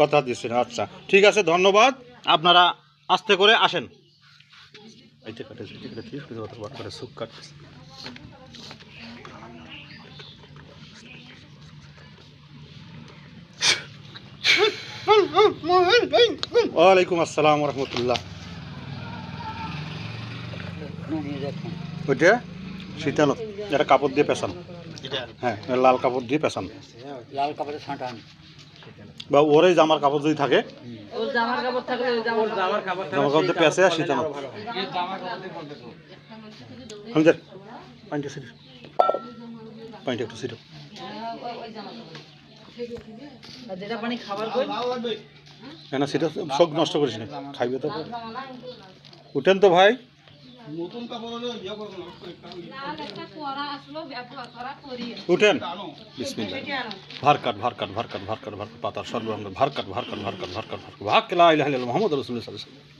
কথা দিচ্ছেন আচ্ছা। ঠিক আছে ধন্যবাদ। আপনারা আস্তে করে আসেন। ওয়ালাইকুম আসসালাম রহমতুল্লাহ ওইটা? শীতালো। এটা কাপড় দিয়ে পেছান হ্যাঁ লাল কাপড় দিয়ে পেছান লাল কাপড়ে ছাঁটান। বা ওরে জামার কাপড় যদি থাকে ওর জামার কাপড় থাকলে ওই জামার জামার কাপড় জামার কাপড় পেঁচে আর শীতালো জামার কাপড় দিয়ে বলতে তো হামজার পানিটা সিটো পানিটা একটু সিটো আর যেটা পানি খাবার কই কেন সেটা সব নষ্ট করিস না খাইবে তো উঠেন তো ভাই নতুন কাপড় হলে ইয়ে করবো উঠেন বিসমিল্লাহ ভার কাট ভার কাট ভার কাট ভার কাট ভার কাট পাতার সর্বরঙ্গ ভার কাট ভার কাট ভার কাট ভার কাট ভার কাট ভাগ লা ইলাহা ইল্লাল্লাহ মুহাম্মাদুর রাসূলুল্লাহ সাল্লাল্লাহু আলাইহি ওয়াসাল্লাম